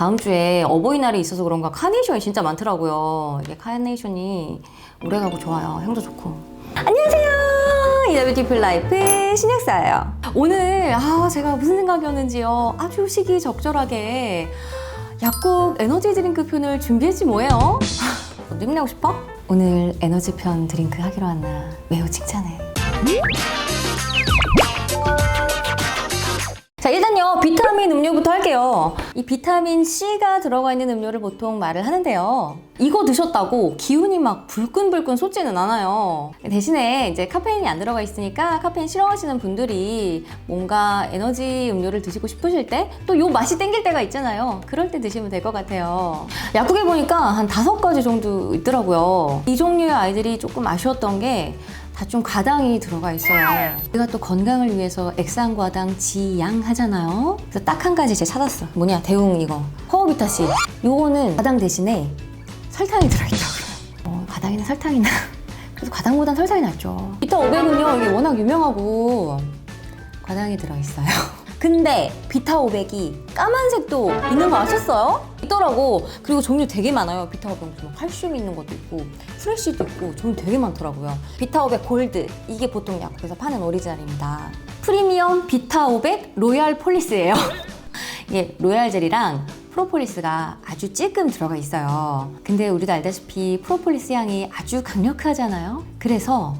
다음 주에 어버이날이 있어서 그런가 카네이션이 진짜 많더라고요. 이게 카네이션이 오래가고 좋아요. 향도 좋고. 안녕하세요. 이더뷰티풀 라이프 신약사예요. 오늘 아 제가 무슨 생각이었는지요. 아주 시기 적절하게 약국 에너지 드링크 편을 준비했지 뭐예요. 어디 내고 싶어? 오늘 에너지 편 드링크 하기로 한나 매우 칭찬해. 자 일단요. 비타민 음료부터 할게요. 이 비타민 C가 들어가 있는 음료를 보통 말을 하는데요. 이거 드셨다고 기운이 막 불끈불끈 솟지는 않아요. 대신에 이제 카페인이 안 들어가 있으니까 카페인 싫어하시는 분들이 뭔가 에너지 음료를 드시고 싶으실 때 또 요 맛이 땡길 때가 있잖아요. 그럴 때 드시면 될 것 같아요. 약국에 보니까 한 다섯 가지 정도 있더라고요. 이 종류의 아이들이 조금 아쉬웠던 게 다 좀 과당이 들어가 있어요. 우리가 또 건강을 위해서 액상과당 지양 하잖아요. 그래서 딱 한 가지 제가 찾았어. 뭐냐 대웅 이거 허브비타 C. 요거는 과당 대신에 설탕이 들어있다고요. 어, 과당이나 설탕이나 그래서 과당보단 설탕이 낫죠. 비타 500은요 이게 워낙 유명하고 과당이 들어있어요. 근데 비타 500이 까만색도 있는 거 아셨어요? 있더라고. 그리고 종류 되게 많아요. 비타 500뭐 칼슘이 있는 것도 있고 프레쉬도 있고 종류 되게 많더라고요. 비타 500 골드 이게 보통 약국에서 파는 오리지널입니다. 프리미엄 비타 500 로얄 폴리스예요. 이게 로얄 젤이랑 프로폴리스가 아주 찔끔 들어가 있어요. 근데 우리도 알다시피 프로폴리스 향이 아주 강력하잖아요. 그래서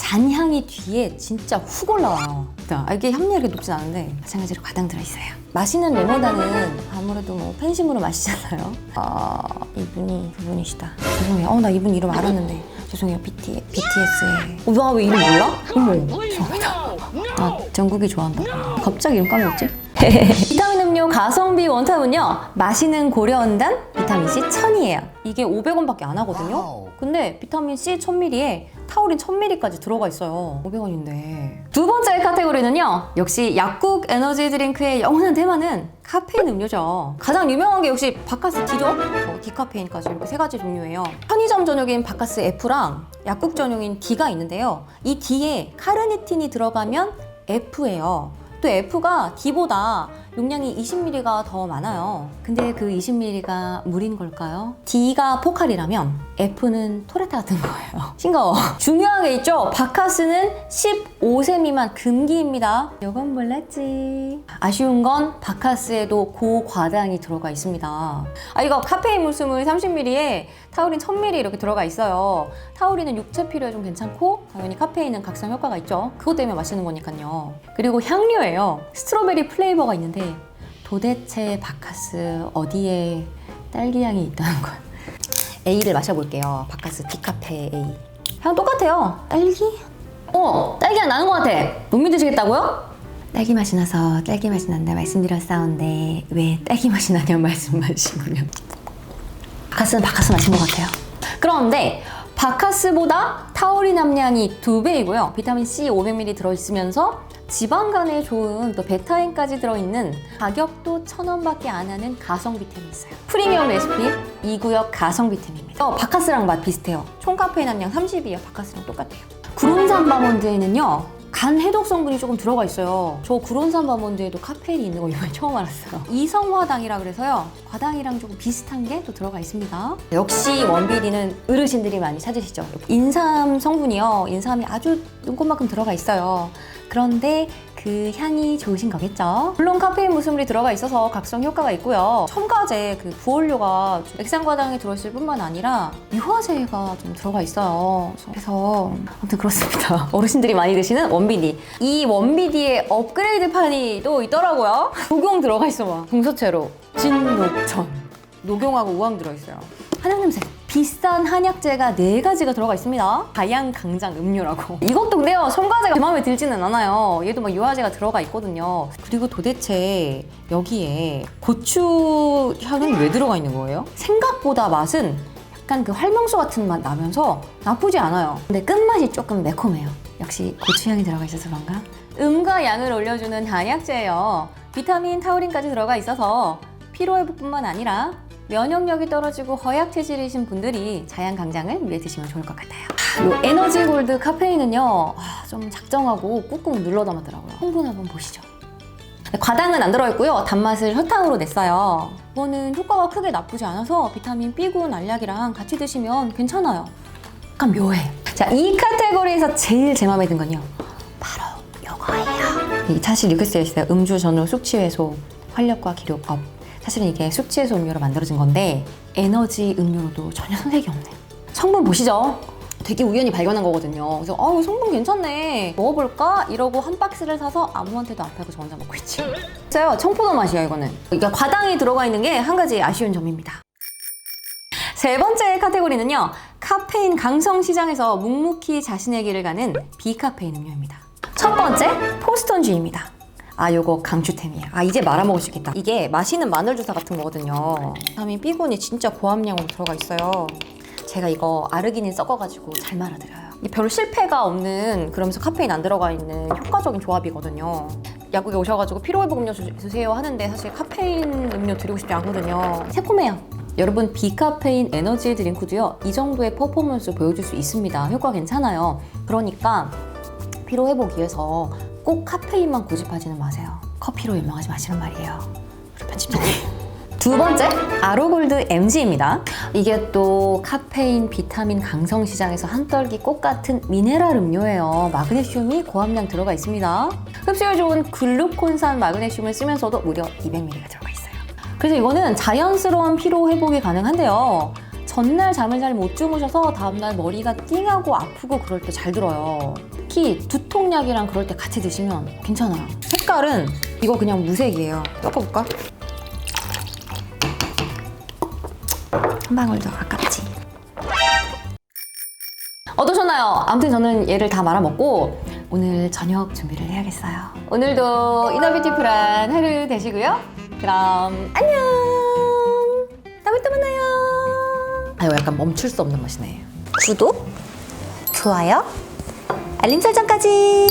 잔향이 뒤에 진짜 훅 올라와요. 아, 이게 이렇게 높진 않은데 마찬가지로 과당 들어있어요. 마시는 레모나는 아무래도 뭐 팬심으로 마시잖아요. 아 이분이 그분이시다. 죄송해요. 어나 이분 이름 알았는데 죄송해요. BT, BTS의. 어, 와왜 이름 몰라? 어머 죄송합니다. 아 정국이 좋아한다. 갑자기 이름 까먹었지? 음료 가성비 원탑은요 마시는 고려온단 비타민C 1000이에요. 이게 500원밖에 안 하거든요? 근데 비타민C 1000ml에 타우린 1000ml까지 들어가 있어요. 500원인데. 두 번째 카테고리는요 역시 약국 에너지 드링크의 영원한 테마는 카페인 음료죠. 가장 유명한 게 역시 바카스 D죠? 어, 디카페인까지 이렇게 세 가지 종류예요. 편의점 전용인 바카스 F랑 약국 전용인 D가 있는데요. 이 D에 카르니틴이 들어가면 F예요. 또 F가 D보다 용량이 20ml가 더 많아요. 근데 그 20ml가 물인 걸까요? D가 포칼이라면 F는 토레타 같은 거예요. 싱거워. 중요한 게 있죠? 바카스는 15세 미만 금기입니다. 이건 몰랐지. 아쉬운 건 바카스에도 고과당이 들어가 있습니다. 아 이거 카페인 물수물 30ml에 타우린 1000ml 이렇게 들어가 있어요. 타우린은 육체 피로에 좀 괜찮고 당연히 카페인은 각성 효과가 있죠. 그것 때문에 마시는 거니까요. 그리고 향료예요. 스트로베리 플레이버가 있는데 도대체 바카스 어디에 딸기 향이 있다는 거야? A를 마셔볼게요. 바카스 디카페 A. 향 똑같아요. 딸기? 어, 딸기 향 나는 것 같아. 못 믿으시겠다고요? 딸기 맛이 나서 딸기 맛이 난다 말씀드렸사온데 왜 딸기 맛이 나냐 말씀하시면 바카스는 바카스 맛인 것 같아요. 그런데 바카스보다 타우린 함량이 두 배이고요. 비타민 C 500ml 들어있으면서 지방 간에 좋은 또 베타인까지 들어있는 가격도 천 원밖에 안 하는 가성 비템이 있어요. 프리미엄 레시피 2구역 가성 비템입니다. 어, 바카스랑 맛 비슷해요. 총 카페인 함량 30이에요. 바카스랑 똑같아요. 구론산 바몬드에는요. 간 해독 성분이 조금 들어가 있어요. 저 구론산 바몬드에도 카페인이 있는 거 이번에 처음 알았어요. 이성화당이라 그래서요. 과당이랑 조금 비슷한 게 또 들어가 있습니다. 역시 원비리는 어르신들이 많이 찾으시죠. 인삼 성분이요. 인삼이 아주 눈꽃만큼 들어가 있어요. 그런데 그 향이 좋으신 거겠죠? 물론 카페인 무수물이 들어가 있어서 각성 효과가 있고요. 첨가제 그 부원료가 액상과당이 들어있을 뿐만 아니라 유화제가 좀 들어가 있어요. 그래서 아무튼 그렇습니다. 어르신들이 많이 드시는 원비디. 이 원비디의 업그레이드판이 또 있더라고요. 녹용 들어가 있어 봐. 동서채로 진녹전. 녹용하고 우황 들어있어요. 한약 냄새. 비싼 한약재가 네 가지가 들어가 있습니다. 다양 강장 음료라고. 이것도 근데요, 첨가제가 제 마음에 들지는 않아요. 얘도 막 유화제가 들어가 있거든요. 그리고 도대체 여기에 고추 향은 왜 들어가 있는 거예요? 생각보다 맛은 약간 그 활명수 같은 맛 나면서 나쁘지 않아요. 근데 끝맛이 조금 매콤해요. 역시 고추향이 들어가 있어서 그런가? 음과 양을 올려주는 한약재예요. 비타민, 타우린까지 들어가 있어서 피로회복뿐만 아니라 면역력이 떨어지고 허약 체질이신 분들이 자양 강장을 위해 드시면 좋을 것 같아요. 이 에너지 골드 카페인은요, 아, 좀 작정하고 꾹꾹 눌러 담았더라고요. 성분 한번 보시죠. 과당은 안 들어있고요. 단맛을 설탕으로 냈어요. 이거는 효과가 크게 나쁘지 않아서 비타민 B군 알약이랑 같이 드시면 괜찮아요. 약간 묘해. 자, 이 카테고리에서 제일 제 마음에 든 건요. 바로 이거예요. 이 사실 이렇게 쓰여 있어요. 음주 전후 숙취 해소, 활력과 기력 업. 사실은 이게 숙취 해소 음료로 만들어진 건데 에너지 음료로도 전혀 손색이 없네. 성분 보시죠. 되게 우연히 발견한 거거든요. 그래서 아, 이거 성분 괜찮네. 먹어볼까? 이러고 한 박스를 사서 아무한테도 안 팔고 저 혼자 먹고 있지. 진짜요. 청포도 맛이야 이거는. 그러니까 과당이 들어가 있는 게 한 가지 아쉬운 점입니다. 세 번째 카테고리는요. 카페인 강성 시장에서 묵묵히 자신의 길을 가는 비카페인 음료입니다. 첫 번째, 포스톤주입니다. 아, 요거 강추템이에요. 아, 이제 말아먹을 수 있겠다. 이게 마시는 마늘 주사 같은 거거든요. 비타민 B군이 진짜 고함량으로 들어가 있어요. 제가 이거 아르기닌 섞어가지고 잘 말아드려요. 별로 실패가 없는 그러면서 카페인 안 들어가 있는 효과적인 조합이거든요. 약국에 오셔가지고 피로회복 음료 주- 주세요 하는데 사실 카페인 음료 드리고 싶지 않거든요. 새콤해요. 여러분 비카페인 에너지 드링크도요 이 정도의 퍼포먼스 보여줄 수 있습니다. 효과 괜찮아요. 그러니까 피로 회복 위해서 꼭 카페인만 고집하지는 마세요. 커피로 유명하지 마시는 말이에요. 우리 편집자님. 두 번째, 아로골드 MG입니다. 이게 또 카페인, 비타민 강성 시장에서 한떨기 꽃 같은 미네랄 음료예요. 마그네슘이 고함량 들어가 있습니다. 흡수율 좋은 글루콘산 마그네슘을 쓰면서도 무려 200mg가 들어가 있어요. 그래서 이거는 자연스러운 피로 회복이 가능한데요. 전날 잠을 잘 못 주무셔서 다음날 머리가 띵하고 아프고 그럴 때 잘 들어요. 특히 두통약이랑 그럴 때 같이 드시면 괜찮아요. 색깔은 이거 그냥 무색이에요. 섞어볼까? 한 방울 더 아깝지. 어떠셨나요? 아무튼 저는 얘를 다 말아먹고 오늘 저녁 준비를 해야겠어요. 오늘도 이너뷰티풀한 하루 되시고요. 그럼 안녕. 다음에 또 만나요. 아 이거 약간 멈출 수 없는 맛이네. 구독, 좋아요, 알림 설정까지.